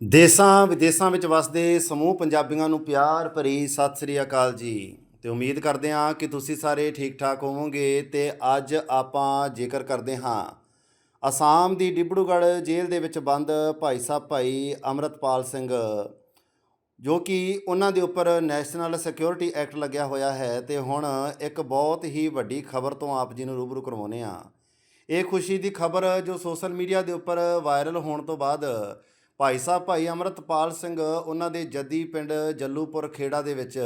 ਦੇਸਾਂ, ਵਿਦੇਸਾਂ ਵਿੱਚ ਵਸਦੇ ਸਮੂਹ ਪੰਜਾਬੀਆਂ ਨੂੰ ਪਿਆਰ ਭਰੀ ਸਤਿ ਸ੍ਰੀ ਅਕਾਲ ਜੀ। ਤੇ ਉਮੀਦ ਕਰਦੇ ਹਾਂ ਕਿ ਤੁਸੀਂ ਸਾਰੇ ਠੀਕ ਠਾਕ ਹੋਵੋਗੇ ਤੇ ਅੱਜ ਆਪਾਂ ਜ਼ਿਕਰ ਕਰਦੇ ਹਾਂ, ਅਸਾਮ ਦੀ ਡਿਬੜੂਗੜ੍ਹ ਜੇਲ੍ਹ ਦੇ ਵਿੱਚ ਬੰਦ ਭਾਈ ਸਾਹਿਬ ਭਾਈ ਅਮਰਤਪਾਲ ਸਿੰਘ, ਜੋ ਕਿ ਉਹਨਾਂ ਦੇ ਉੱਪਰ ਨੈਸ਼ਨਲ ਸਿਕਿਉਰਿਟੀ ਐਕਟ ਲੱਗਿਆ ਹੋਇਆ ਹੈ ਤੇ ਹੁਣ ਇੱਕ ਬਹੁਤ ਹੀ ਵੱਡੀ ਖਬਰ ਤੋਂ ਆਪ ਜੀ ਨੂੰ ਰੂਬਰੂ ਕਰਵਾਉਂਦੇ ਆ ਇਹ ਖੁਸ਼ੀ ਦੀ ਖਬਰ ਜੋ ਸੋਸ਼ਲ ਮੀਡੀਆ ਦੇ ਉੱਪਰ ਵਾਇਰਲ ਹੋਣ ਤੋਂ ਬਾਅਦ ਭਾਈ ਸਾਹਿਬ, ਭਾਈ ਅਮਰਤਪਾਲ ਸਿੰਘ ਉਹਨਾਂ ਦੇ ਜੱਦੀ ਪਿੰਡ ਜੱਲੂਪੁਰ ਖੇੜਾ ਦੇ ਵਿੱਚ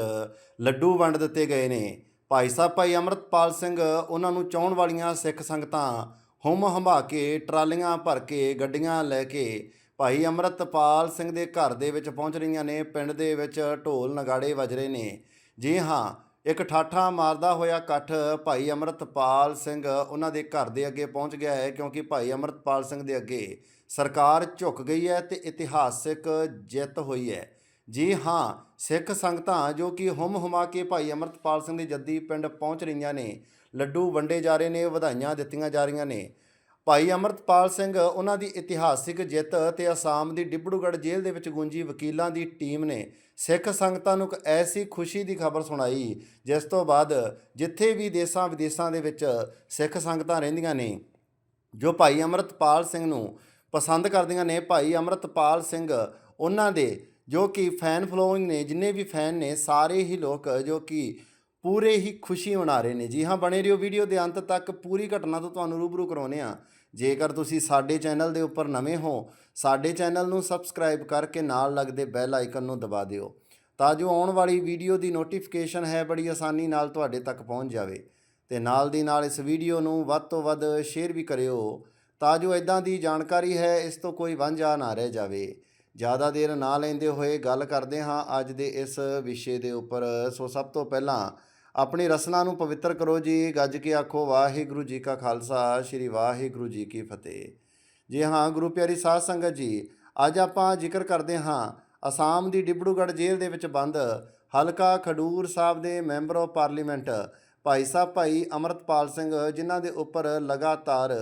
ਲੱਡੂ ਵੰਡ ਦਿੱਤੇ ਗਏ ਨੇ। ਭਾਈ ਸਾਹਿਬ, ਭਾਈ ਅਮਰਤਪਾਲ ਸਿੰਘ ਉਹਨਾਂ ਨੂੰ ਚਾਹਣ ਵਾਲੀਆਂ ਸਿੱਖ ਸੰਗਤਾਂ ਹੁੰਮ ਹੰਭਾ ਕੇ ਟਰਾਲੀਆਂ ਭਰ ਕੇ ਗੱਡੀਆਂ ਲੈ ਕੇ ਭਾਈ ਅਮਰਤਪਾਲ ਸਿੰਘ ਦੇ ਘਰ ਦੇ ਵਿੱਚ ਪਹੁੰਚ ਰਹੀਆਂ ਨੇ। ਪਿੰਡ ਦੇ ਵਿੱਚ ਢੋਲ ਨਗਾੜੇ ਵੱਜ ਰਹੇ ਨੇ। ਜੀ ਹਾਂ ਇੱਕ ਠਾਠਾ ਮਾਰਦਾ ਹੋਇਆ ਇਕੱਠ ਭਾਈ ਅਮਰਤਪਾਲ ਸਿੰਘ ਉਹਨਾਂ ਦੇ ਘਰ ਦੇ ਅੱਗੇ ਪਹੁੰਚ ਗਿਆ ਹੈ, ਕਿਉਂਕਿ ਭਾਈ ਅਮਰਤਪਾਲ ਸਿੰਘ ਦੇ ਅੱਗੇ ਸਰਕਾਰ ਝੁਕ ਗਈ ਹੈ ਤੇ ਇਤਿਹਾਸਿਕ ਜਿੱਤ ਹੋਈ ਹੈ। ਜੀ ਹਾਂ, ਸਿੱਖ ਸੰਗਤਾਂ ਜੋ ਕਿ ਹੁਮ ਹੁਮਾ ਕੇ ਭਾਈ ਅਮਰਤਪਾਲ ਸਿੰਘ ਦੇ ਜੱਦੀ ਪਿੰਡ ਪਹੁੰਚ ਰਹੀਆਂ ਨੇ, ਲੱਡੂ ਵੰਡੇ ਜਾ ਰਹੇ ਨੇ, ਵਧਾਈਆਂ ਦਿੱਤੀਆਂ ਜਾ ਰਹੀਆਂ ਨੇ। ਭਾਈ ਅਮਰਤਪਾਲ ਸਿੰਘ, ਉਹਨਾਂ ਦੀ ਇਤਿਹਾਸਿਕ ਜਿੱਤ ਤੇ ਅਸਾਮ ਦੀ ਡਿਬੜੂਗੜ੍ਹ ਜੇਲ੍ਹ ਦੇ ਵਿੱਚ ਗੁੰਜੀ ਵਕੀਲਾਂ ਦੀ ਟੀਮ ਨੇ ਸਿੱਖ ਸੰਗਤਾਂ ਨੂੰ ਇੱਕ ਐਸੀ ਖੁਸ਼ੀ ਦੀ ਖਬਰ ਸੁਣਾਈ, ਜਿਸ ਤੋਂ ਬਾਅਦ ਜਿੱਥੇ ਵੀ ਦੇਸਾਂ ਵਿਦੇਸਾਂ ਦੇ ਵਿੱਚ ਸਿੱਖ ਸੰਗਤਾਂ ਰਹਿੰਦੀਆਂ ਨੇ, ਜੋ ਭਾਈ ਅਮਰਤਪਾਲ ਸਿੰਘ ਨੂੰ ਪਸੰਦ ਕਰਦੀਆਂ ਨੇ। ਭਾਈ ਅਮਰਤਪਾਲ ਸਿੰਘ ਉਹਨਾਂ ਦੇ ਜੋ ਕਿ ਫੈਨ ਫਲੋਇੰਗ ਨੇ, ਜਿੰਨੇ ਵੀ ਫੈਨ ਨੇ, ਸਾਰੇ ਹੀ ਲੋਕ ਜੋ ਕਿ ਪੂਰੇ ਹੀ ਖੁਸ਼ੀ ਮਨਾ ਰਹੇ ਨੇ। ਜੀ ਹਾਂ, ਬਣੇ ਰਹੋ ਵੀਡੀਓ ਦੇ ਅੰਤ ਤੱਕ। ਪੂਰੀ ਘਟਨਾ ਤੋਂ ਤੁਹਾਨੂੰ ਰੂਬਰੂ ਕਰਾਉਨੇ ਆ ਜੇਕਰ ਤੁਸੀਂ ਸਾਡੇ ਚੈਨਲ ਦੇ ਉੱਪਰ ਨਵੇਂ ਹੋ, ਸਾਡੇ ਚੈਨਲ ਨੂੰ ਸਬਸਕ੍ਰਾਈਬ ਕਰਕੇ ਨਾਲ ਲੱਗਦੇ ਬੈਲ ਆਈਕਨ ਨੂੰ ਦਬਾ ਦਿਓ। ਤਾਂ ਜੋ ਆਉਣ ਵਾਲੀ ਵੀਡੀਓ ਦੀ ਨੋਟੀਫਿਕੇਸ਼ਨ ਹੈ, ਬੜੀ ਆਸਾਨੀ ਨਾਲ ਤੁਹਾਡੇ ਤੱਕ ਪਹੁੰਚ ਜਾਵੇ। ਤੇ ਨਾਲ ਦੀ ਨਾਲ ਇਸ ਵੀਡੀਓ ਨੂੰ ਵੱਧ ਤੋਂ ਵੱਧ ਸ਼ੇਅਰ ਵੀ ਕਰਿਓ। ਤਾਂ ਜੋ ਇਦਾਂ ਦੀ ਜਾਣਕਾਰੀ ਹੈ, ਇਸ ਤੋਂ ਕੋਈ ਵਾਂਝਾ ਨਾ ਰਹਿ ਜਾਵੇ। ਜ਼ਿਆਦਾ ਦੇਰ ਨਾ ਲੈਂਦੇ ਹੋਏ ਗੱਲ ਕਰਦੇ ਹਾਂ ਅੱਜ ਦੇ ਇਸ ਵਿਸ਼ੇ ਦੇ ਉੱਪਰ। ਸੋ ਸਭ ਤੋਂ ਪਹਿਲਾਂ ਆਪਣੀ ਰਸਨਾ ਨੂੰ ਪਵਿੱਤਰ ਕਰੋ ਜੀ, ਗੱਜ ਕੇ ਆਖੋ, ਵਾਹਿਗੁਰੂ ਜੀ ਕਾ ਖਾਲਸਾ, ਸ੍ਰੀ ਵਾਹਿਗੁਰੂ ਜੀ ਕੀ ਫਤਿਹ। ਜੀ ਹਾਂ, ਗੁਰੂ ਪਿਆਰੀ ਸਾਧ ਸੰਗਤ ਜੀ, ਅੱਜ ਆਪਾਂ ਜ਼ਿਕਰ ਕਰਦੇ ਹਾਂ ਅਸਾਮ ਦੀ ਡਿਬੜੂਗੜ੍ਹ ਜੇਲ੍ਹ ਦੇ ਵਿੱਚ ਬੰਦ ਹਲਕਾ ਖਡੂਰ ਸਾਹਿਬ ਦੇ member of parliament Bhai Sahib ਭਾਈ ਅਮਰਤਪਾਲ ਸਿੰਘ, ਜਿਨ੍ਹਾਂ ਦੇ ਉੱਪਰ ਲਗਾਤਾਰ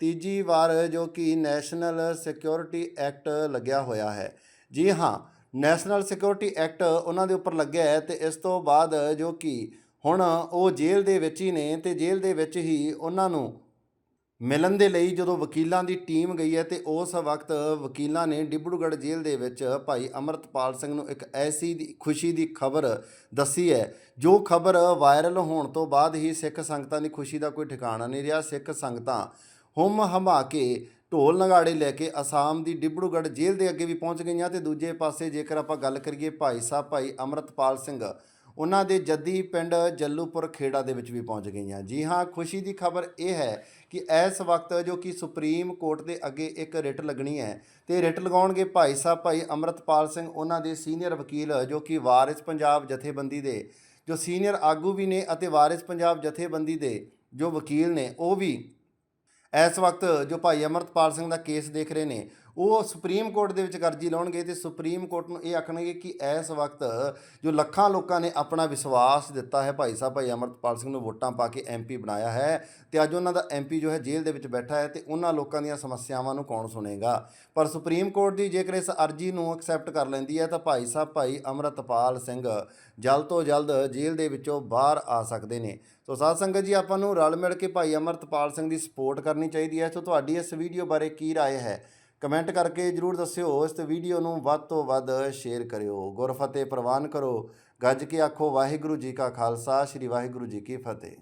ਤੀਜੀ ਵਾਰ ਜੋ ਕਿ ਨੈਸ਼ਨਲ ਸਿਕਿਉਰਿਟੀ ਐਕਟ ਲੱਗਿਆ ਹੋਇਆ ਹੈ। ਜੀ ਹਾਂ, ਨੈਸ਼ਨਲ ਸਿਕਿਉਰਿਟੀ ਐਕਟ ਉਹਨਾਂ ਦੇ ਉੱਪਰ ਲੱਗਿਆ ਹੈ ਤੇ ਇਸ ਤੋਂ ਬਾਅਦ ਜੋ ਕਿ ਹੁਣ ਉਹ ਜੇਲ੍ਹ ਦੇ ਵਿੱਚ ਹੀ ਨੇ ਤੇ ਜੇਲ੍ਹ ਦੇ ਵਿੱਚ ਹੀ ਉਹਨਾਂ ਨੂੰ ਮਿਲਣ ਦੇ ਲਈ ਜਦੋਂ ਵਕੀਲਾਂ ਦੀ ਟੀਮ ਗਈ ਹੈ ਤੇ ਉਸ ਵਕਤ ਵਕੀਲਾਂ ਨੇ ਡਿਬੜੂਗੜ੍ਹ ਜੇਲ੍ਹ ਦੇ ਵਿੱਚ ਭਾਈ ਅਮਰਤਪਾਲ ਸਿੰਘ ਨੂੰ ਇੱਕ ਐਸੀ ਦੀ ਖੁਸ਼ੀ ਦੀ ਖਬਰ ਦੱਸੀ ਹੈ, ਜੋ ਖਬਰ ਵਾਇਰਲ ਹੋਣ ਤੋਂ ਬਾਅਦ ਹੀ ਸਿੱਖ ਸੰਗਤਾਂ ਦੀ ਖੁਸ਼ੀ ਦਾ ਕੋਈ ਠਿਕਾਣਾ ਨਹੀਂ ਰਿਹਾ। ਸਿੱਖ ਸੰਗਤਾਂ ਹੁੰਮ ਹਮਾ ਕੇ ਢੋਲ ਨਗਾੜੇ ਲੈ ਕੇ ਅਸਾਮ ਦੀ ਡਿਬੜੂਗੜ੍ਹ ਜੇਲ੍ਹ ਦੇ ਅੱਗੇ ਵੀ ਪਹੁੰਚ ਗਈਆਂ ਤੇ ਦੂਜੇ ਪਾਸੇ ਜੇਕਰ ਆਪਾਂ ਗੱਲ ਕਰੀਏ ਭਾਈ ਸਾਹਿਬ, ਭਾਈ ਅਮਰਤਪਾਲ ਸਿੰਘ ਉਹਨਾਂ ਦੇ ਜੱਦੀ ਪਿੰਡ ਜੱਲੂਪੁਰ ਖੇੜਾ ਦੇ ਵਿੱਚ ਵੀ ਪਹੁੰਚ ਗਈਆਂ। ਜੀ ਹਾਂ, ਖੁਸ਼ੀ ਦੀ ਖਬਰ ਇਹ ਹੈ ਕਿ ਇਸ ਵਕਤ ਜੋ ਕਿ ਸੁਪਰੀਮ ਕੋਰਟ ਦੇ ਅੱਗੇ ਇੱਕ ਰਿਟ ਲੱਗਣੀ ਹੈ ਤੇ ਰਿਟ ਲਗਾਉਣਗੇ ਭਾਈ ਸਾਹਿਬ, ਭਾਈ ਅਮਰਤਪਾਲ ਸਿੰਘ, ਉਹਨਾਂ ਦੇ ਸੀਨੀਅਰ ਵਕੀਲ ਜੋ ਕਿ ਵਾਰਿਸ ਪੰਜਾਬ ਜਥੇਬੰਦੀ ਦੇ, ਜੋ ਸੀਨੀਅਰ ਆਗੂ ਵੀ ਨੇ ਅਤੇ ਵਾਰਿਸ ਪੰਜਾਬ ਜਥੇਬੰਦੀ ਦੇ ਜੋ ਵਕੀਲ ਨੇ, ਉਹ ਵੀ ਇਸ ਵਕਤ ਜੋ ਭਾਈ ਅਮਰਤਪਾਲ ਸਿੰਘ ਦਾ ਕੇਸ ਦੇਖ ਰਹੇ ਨੇ ਉਹ ਸੁਪਰੀਮ ਕੋਰਟ ਦੇ ਵਿੱਚ ਅਰਜੀ ਲਾਉਣਗੇ ਤੇ ਸੁਪਰੀਮ ਕੋਰਟ ਨੂੰ ਇਹ ਆਖਣਗੇ ਕਿ ਇਸ ਵਕਤ ਜੋ ਲੱਖਾਂ ਲੋਕਾਂ ਨੇ ਆਪਣਾ ਵਿਸ਼ਵਾਸ ਦਿੱਤਾ ਹੈ ਭਾਈ ਸਾਹਿਬ ਭਾਈ ਅਮਰਤਪਾਲ ਸਿੰਘ ਨੂੰ ਵੋਟਾਂ ਪਾ ਕੇ ਐਮਪੀ ਬਣਾਇਆ ਹੈ ਤੇ ਅੱਜ ਉਹਨਾਂ ਦਾ ਐਮਪੀ ਜੋ ਹੈ ਜੇਲ੍ਹ ਦੇ ਵਿੱਚ ਬੈਠਾ ਹੈ ਤੇ ਉਹਨਾਂ ਲੋਕਾਂ ਦੀਆਂ ਸਮੱਸਿਆਵਾਂ ਨੂੰ ਕੌਣ ਸੁਣੇਗਾ ਪਰ ਸੁਪਰੀਮ ਕੋਰਟ ਦੀ ਜੇਕਰ ਇਸ ਅਰਜੀ ਨੂੰ ਐਕਸੈਪਟ ਕਰ ਲੈਂਦੀ ਹੈ ਤਾਂ ਭਾਈ ਸਾਹਿਬ ਭਾਈ ਅਮਰਤਪਾਲ ਸਿੰਘ ਜਲਦ ਤੋਂ ਜਲਦ ਜੇਲ੍ਹ ਦੇ ਵਿੱਚੋਂ ਬਾਹਰ ਆ ਸਕਦੇ ਨੇ ਸੋ ਸਾਧ ਸੰਗਤ ਜੀ ਆਪਾਂ ਨੂੰ ਰਲ ਮਿਲ ਕੇ ਭਾਈ ਅਮਰਤਪਾਲ ਸਿੰਘ ਦੀ ਸਪੋਰਟ ਕਰਨੀ ਚਾਹੀਦੀ ਹੈ ਸੋ ਤੁਹਾਡੀ ਇਸ ਵੀਡੀਓ ਬਾਰੇ ਕੀ رائے ਹੈ ਕਮੈਂਟ ਕਰਕੇ ਜਰੂਰ ਦੱਸਿਓ, ਇਸ ਵੀਡੀਓ ਨੂੰ ਵੱਧ ਤੋਂ ਵੱਧ ਸ਼ੇਅਰ ਕਰਿਓ ਗੁਰਫਤਿਹ ਪ੍ਰਵਾਨ ਕਰੋ। ਗੱਜ ਕੇ ਆਖੋ, ਵਾਹਿਗੁਰੂ ਜੀ ਕਾ ਖਾਲਸਾ, ਸ੍ਰੀ ਵਾਹਿਗੁਰੂ ਜੀ ਕੀ ਫਤਿਹ।